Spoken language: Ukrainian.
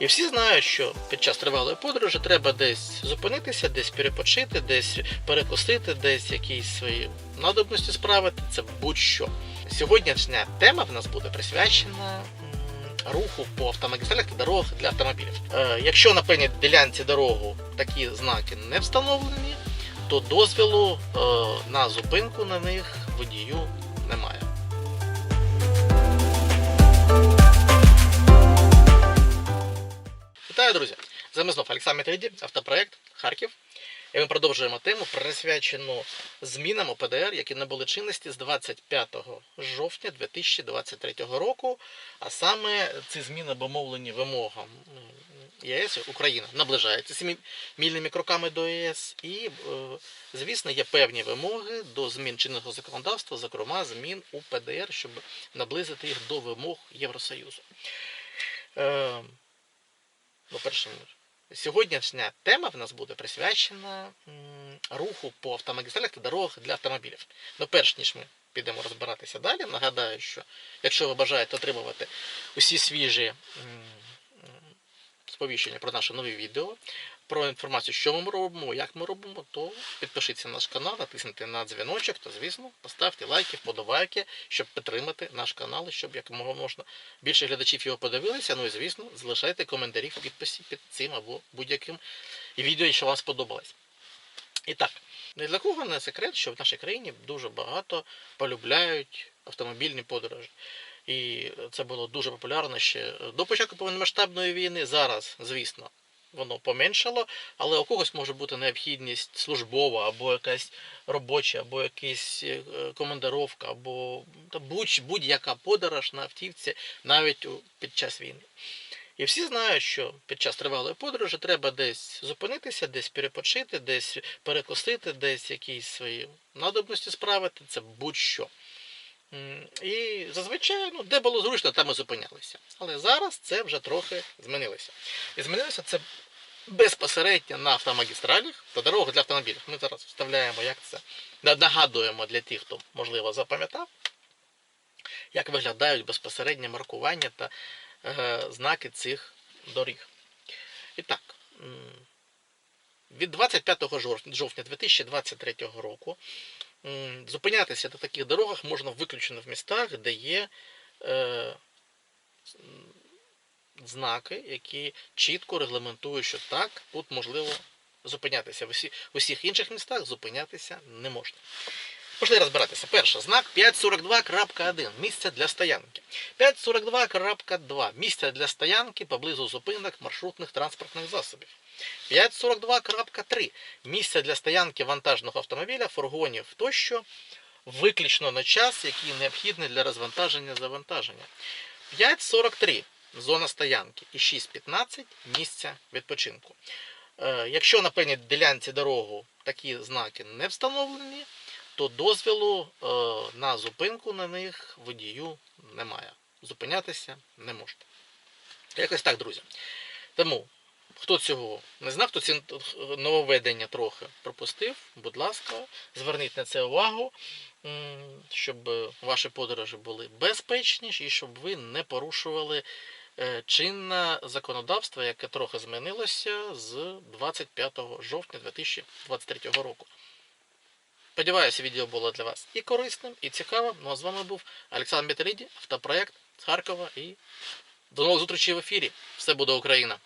І всі знають, що під час тривалої подорожі треба десь зупинитися, десь перепочити, десь перекусити, десь якісь свої надобності справити. Це будь-що. Сьогоднішня тема в нас буде присвячена руху по автомагістралях та дорогах для автомобілів. Е, якщо на певній ділянці дорогу такі знаки не встановлені, то дозвілу е, на зупинку на них водію немає. Вітаю, друзі! З вами знов Олександр Метриді, автопроект Харків. І ми продовжуємо тему, присвячену змінам у ПДР, які набули чинності з 25 жовтня 2023 року. А саме ці зміни обумовлені вимогам ЄС, Україна наближається сімімільними кроками до ЄС, і, е, звісно, є певні вимоги до змін чинного законодавства, зокрема змін у ПДР, щоб наблизити їх до вимог Євросоюзу. По-перше, сьогоднішня тема в нас буде присвячена руху по автомагістралях та дорогах для автомобілів. Ну, перш ніж ми підемо розбиратися далі, нагадаю, що якщо ви бажаєте отримувати усі свіжі сповіщення про наше нові відео, про інформацію, що ми робимо, як ми робимо, то підпишіться на наш канал, натисніть на дзвіночок та, звісно, поставте лайки, вподобайки, щоб підтримати наш канал, щоб якомога можна більше глядачів його подивилися. Ну і звісно, залишайте коментарі в підписі під цим або будь-яким відео, що вам сподобалось. І так, ні для кого не секрет, що в нашій країні дуже багато полюбляють автомобільні подорожі. І це було дуже популярно ще до початку повномасштабної війни. Зараз, звісно, воно поменшало, але у когось може бути необхідність службова, або якась робоча, або якась е, командировка, або будь- будь-яка подорож на автівці навіть під час війни. І всі знають, що під час тривалої подорожі треба десь зупинитися, десь перепочити, десь перекусити, десь якісь свої надобності справити, це будь-що. І зазвичай, ну, де було зручно, там і зупинялися. Але зараз це вже трохи змінилося. І змінилося це безпосередньо на автомагістралях та дорогах для автомобілів. Ми зараз вставляємо, як це нагадуємо для тих, хто можливо запам'ятав, як виглядають безпосереднє маркування та е, знаки цих доріг. І так, від 25 жовтня жовтня 2023 року зупинятися на таких дорогах можна виключно в містах, де є е, знаки, які чітко регламентують, що так, тут можливо зупинятися. В усіх інших містах зупинятися не можна. Пошли розбиратися. Перше, знак 542.1. Місце для стоянки. 542.2. Місце для стоянки поблизу зупинок маршрутних транспортних засобів. 542.3. Місце для стоянки вантажного автомобіля, фургонів тощо, виключно на час, який необхідний для розвантаження завантаження. 5.43 зона стоянки і 6.15 місця відпочинку. Е, Якщо на певній ділянці дорогу такі знаки не встановлені, то дозвілу е, на зупинку на них водію немає. Зупинятися не можете. Якось так, друзі. Тому, хто цього не знав, хто ці нововведення трохи пропустив, будь ласка, зверніть на це увагу, щоб ваші подорожі були безпечніші і щоб ви не порушували е, чинне законодавство, яке трохи змінилося з 25 жовтня 2023 року. Сподіваюся, відео було для вас і корисним, і цікавим. Ну а з вами був Олександр Металіді, автопроект з Харкова. І до нових зустрічей в ефірі. Все буде Україна!